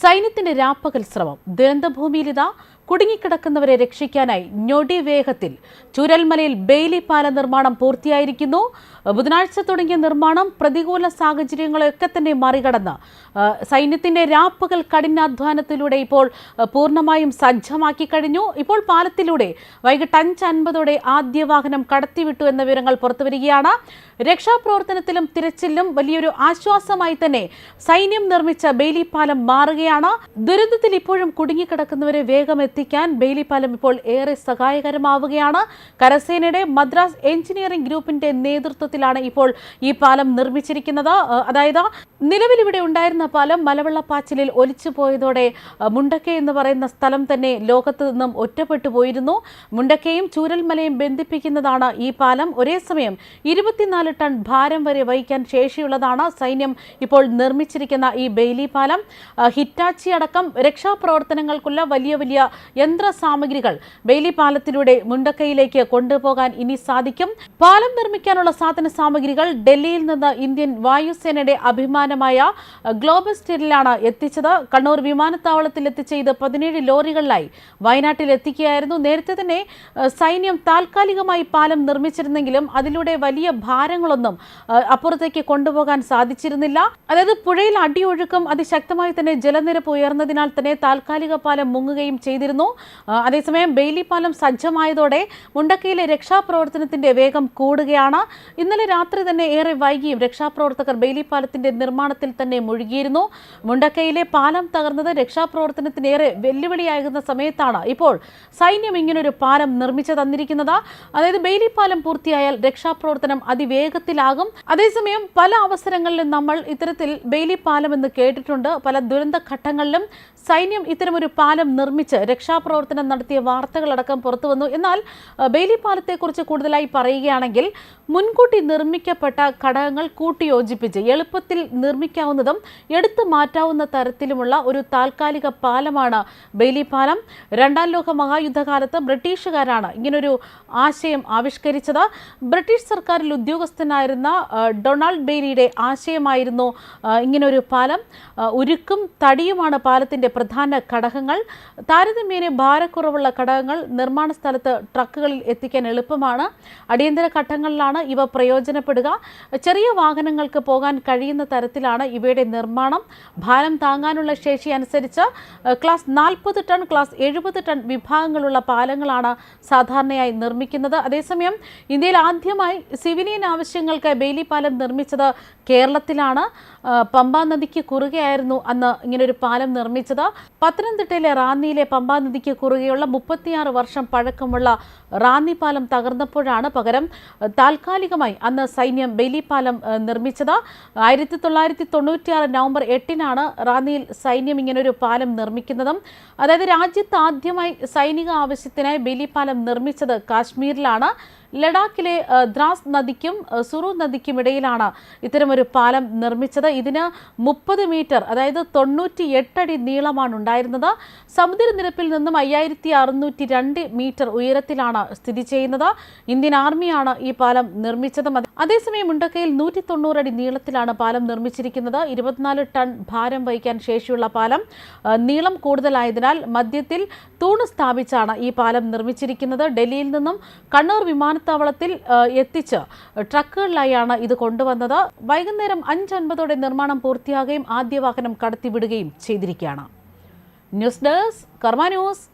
സൈന്യത്തിന്റെ രാപ്പകൽ ശ്രമം ദുരന്തഭൂമിയിലിതാ കുടുങ്ങിക്കിടക്കുന്നവരെ രക്ഷിക്കാനായി ഞൊടി വേഗത്തിൽ ചുരൽമലയിൽ ബെയിലി പാല നിർമ്മാണം പൂർത്തിയായിരിക്കുന്നു. ബുധനാഴ്ച തുടങ്ങിയ നിർമ്മാണം പ്രതികൂല സാഹചര്യങ്ങളെയൊക്കെ തന്നെ മറികടന്ന് ആ, സൈന്യത്തിന്റെ രാപ്പകൽ കഠിനാധ്വാനത്തിലൂടെ ഇപ്പോൾ പൂർണമായും സജ്ജമാക്കി കഴിഞ്ഞു. ഇപ്പോൾ പാലത്തിലൂടെ വൈകിട്ട് അഞ്ച് അൻപതോടെ ആദ്യ വാഹനം കടത്തിവിട്ടു എന്ന വിവരങ്ങൾ പുറത്തുവരികയാണ്. രക്ഷാപ്രവർത്തനത്തിലും തിരച്ചിലും വലിയൊരു ആശ്വാസമായി തന്നെ സൈന്യം നിർമ്മിച്ച ബെയിലി പാലം മാറുകയാണ്. ദുരന്തത്തിൽ ഇപ്പോഴും കുടുങ്ങിക്കിടക്കുന്നവരെ വേഗം എത്തിക്കാൻ ബെയിലി പാലം ഇപ്പോൾ ഏറെ സഹായകരമാവുകയാണ്. കരസേനയുടെ മദ്രാസ് എഞ്ചിനീയറിംഗ് ഗ്രൂപ്പിന്റെ നേതൃത്വത്തിലാണ് ഇപ്പോൾ ഈ പാലം നിർമ്മിച്ചിരിക്കുന്നത്. അതായത് നിലവിൽ ഇവിടെ ഉണ്ടായിരുന്ന പാലം മലവെള്ളപ്പാച്ചിലിൽ ഒലിച്ചു പോയതോടെ ആ, എന്ന് പറയുന്ന സ്ഥലം തന്നെ ലോകത്ത് നിന്നും ഒറ്റപ്പെട്ടു പോയിരുന്നു. മുണ്ടക്കയും ചൂരൽമലയും ബന്ധിപ്പിക്കുന്നതാണ് ഈ പാലം. ഒരേ സമയം ഇരുപത്തിനാല് ടൺ ഭാരം വരെ വഹിക്കാൻ ശേഷിയുള്ളതാണ് സൈന്യം ഇപ്പോൾ നിർമ്മിച്ചിരിക്കുന്ന ഈ ബെയിലി പാലം. ഹിറ്റാച്ചി അടക്കം രക്ഷാപ്രവർത്തനങ്ങൾക്കുള്ള വലിയ വലിയ യന്ത്ര സാമഗ്രികൾ ബെയിലി പാലത്തിലൂടെ മുണ്ടക്കയിലേക്ക് കൊണ്ടുപോകാൻ ഇനി സാധിക്കും. പാലം നിർമ്മിക്കാനുള്ള സാധന സാമഗ്രികൾ ഡൽഹിയിൽ നിന്ന് ഇന്ത്യൻ വായുസേനയുടെ അഭിമാനമായ ഗ്ലോബൽ സ്റ്റീലിലാണ് എത്തിച്ചത്. കണ്ണൂർ വിമാനത്താവളത്തിൽ എത്തിച്ച ഇത് പതിനേഴ് ലോറികളിലായി വയനാട്ടിൽ എത്തിക്കുകയായിരുന്നു. നേരത്തെ തന്നെ സൈന്യം താൽക്കാലികമായി പാലം നിർമ്മിച്ചിരുന്നെങ്കിലും അതിലൂടെ വലിയ ഭാരങ്ങളൊന്നും അപ്പുറത്തേക്ക് കൊണ്ടുപോകാൻ സാധിച്ചിരുന്നില്ല. അതായത് പുഴയിൽ അടിയൊഴുക്കും അതിശക്തമായി തന്നെ ജലനിരപ്പ് ഉയർന്നതിനാൽ തന്നെ താൽക്കാലിക പാലം മുങ്ങുകയും ചെയ്തിരുന്നു. അതേസമയം ബെയിലി പാലം സജ്ജമായതോടെ മുണ്ടക്കയിലെ രക്ഷാപ്രവർത്തനത്തിന്റെ വേഗം കൂടുകയാണ്. ഇന്നലെ രാത്രി തന്നെ ഏറെ വൈകിയും രക്ഷാപ്രവർത്തകർ ബെയിലി പാലത്തിന്റെ നിർമ്മാണത്തിൽ തന്നെ മുഴുകിയിരുന്നു മുണ്ടക്കയിലെ പാലം തകർന്നത് രക്ഷാപ്രവർത്തനത്തിന് ഏറെ വെല്ലുവിളിയാകുന്ന സമയത്താണ് ഇപ്പോൾ സൈന്യം ഇങ്ങനൊരു പാലം നിർമ്മിച്ചു തന്നിരിക്കുന്നത്. അതായത് ബെയിലി പാലം പൂർത്തിയായാൽ രക്ഷാപ്രവർത്തനം അതിവേഗത്തിലാകും. അതേസമയം പല അവസരങ്ങളിലും നമ്മൾ ഇത്തരത്തിൽ ബെയിലി പാലം എന്ന് കേട്ടിട്ടുണ്ട്. പല ദുരന്ത ഘട്ടങ്ങളിലും സൈന്യം ഇത്തരമൊരു പാലം നിർമ്മിച്ച് രക്ഷാപ്രവർത്തനം നടത്തിയ വാർത്തകളടക്കം പുറത്തു വന്നു. എന്നാൽ ബെയിലി പാലത്തെക്കുറിച്ച് കൂടുതലായി പറയുകയാണെങ്കിൽ മുൻകൂട്ടി നിർമ്മിക്കപ്പെട്ട ഘടകങ്ങൾ കൂട്ടിയോജിപ്പിച്ച് എളുപ്പത്തിൽ നിർമ്മിക്കാവുന്നതും എടുത്തു മാറ്റാവുന്ന തരത്തിലുമുള്ള ഒരു താൽക്കാലിക പാലമാണ് ബെയിലി പാലം രണ്ടാം ലോക മഹായുദ്ധകാലത്ത് ബ്രിട്ടീഷുകാരാണ് ഇങ്ങനൊരു ആശയം ആവിഷ്കരിച്ചത്. ബ്രിട്ടീഷ് സർക്കാരിൽ ഉദ്യോഗസ്ഥനായിരുന്ന ഡൊണാൾഡ് ബെയ്ലിയുടെ ആശയമായിരുന്നു ഇങ്ങനൊരു പാലം. ഉരുക്കും തടിയുമാണ് പാലത്തിന്റെ പ്രധാന ഘടകങ്ങൾ. താരതമ്യേന ഭാരക്കുറവുള്ള ഘടകങ്ങൾ നിർമ്മാണ സ്ഥലത്ത് ട്രക്കുകളിൽ എത്തിക്കാൻ എളുപ്പമാണ്. അടിയന്തര ഘട്ടങ്ങളിലാണ് ഇവ പ്രയോജനപ്പെടുക. ചെറിയ വാഹനങ്ങൾക്ക് പോകാൻ കഴിയുന്ന തരത്തിലാണ് ഇവയുടെ നിർമ്മാണം. ഭാരം താങ്ങാനുള്ള ശേഷി അനുസരിച്ച് ക്ലാസ് നാൽപ്പത് ടൺ ക്ലാസ് എഴുപത് ടൺ വിഭാഗങ്ങളുള്ള പാലങ്ങളാണ് സാധാരണയായി നിർമ്മിക്കുന്നത്. അതേസമയം ഇന്ത്യയിൽ ആദ്യമായി സിവിലിയൻ ആവശ്യങ്ങൾക്ക് ബെയിലി പാലം നിർമ്മിച്ചത് കേരളത്തിലാണ്. പമ്പാ നദിക്ക് കുറുകെയായിരുന്നു അന്ന് ഇങ്ങനൊരു പാലം നിർമ്മിച്ചത്. പത്തനംതിട്ടയിലെ റാന്നിയിലെ പമ്പാ നദിക്ക് കുറുകെയുള്ള മുപ്പത്തിയാറ് വർഷം പഴക്കമുള്ള റാന്നി പാലം തകർന്നപ്പോഴാണ് പകരം താൽക്കാലികമായി അന്ന് സൈന്യം ബെയിലി പാലം നിർമ്മിച്ചത്. ആയിരത്തി തൊള്ളായിരത്തി തൊണ്ണൂറ്റിയാറ് നവംബർ എട്ടിനാണ് റാന്നിയിൽ സൈന്യം ഇങ്ങനൊരു പാലം നിർമ്മിക്കുന്നതും. അതായത് രാജ്യത്ത് ആദ്യമായി സൈനിക ആവശ്യത്തിനായി ബലിപാലം പാലം നിർമ്മിച്ചത് കാശ്മീരിലാണ്. ലഡാക്കിലെ ദ്രാസ് നദിക്കും സുറു നദിക്കും ഇടയിലാണ് ഇത്തരമൊരു പാലം നിർമ്മിച്ചത്. ഇതിന് മുപ്പത് മീറ്റർ അതായത് തൊണ്ണൂറ്റി എട്ടടി നീളമാണ് ഉണ്ടായിരുന്നത്. സമുദ്രനിരപ്പിൽ നിന്നും അയ്യായിരത്തി അറുന്നൂറ്റി രണ്ട് മീറ്റർ ഉയരത്തിലാണ് സ്ഥിതി ചെയ്യുന്നത്. ഇന്ത്യൻ ആർമിയാണ് ഈ പാലം നിർമ്മിച്ചത്. അതേസമയം മുണ്ടക്കയിൽ നൂറ്റി തൊണ്ണൂറടി നീളത്തിലാണ് പാലം നിർമ്മിച്ചിരിക്കുന്നത്. ഇരുപത്തിനാല് ടൺ ഭാരം വഹിക്കാൻ ശേഷിയുള്ള പാലം നീളം കൂടുതലായതിനാൽ മധ്യത്തിൽ തൂണ് സ്ഥാപിച്ചാണ് ഈ പാലം നിർമ്മിച്ചിരിക്കുന്നത്. ഡൽഹിയിൽ നിന്നും കണ്ണൂർ വിമാനത്താവളത്തിൽ എത്തിച്ച് ട്രക്കുകളിലായാണ് ഇത് കൊണ്ടുവന്നത്. വൈകുന്നേരം അഞ്ചൻപതോടെ നിർമ്മാണം പൂർത്തിയാകുകയും ആദ്യ വാഹനം കടത്തിവിടുകയും ചെയ്തിരിക്കുകയാണ്. News desk Karma news.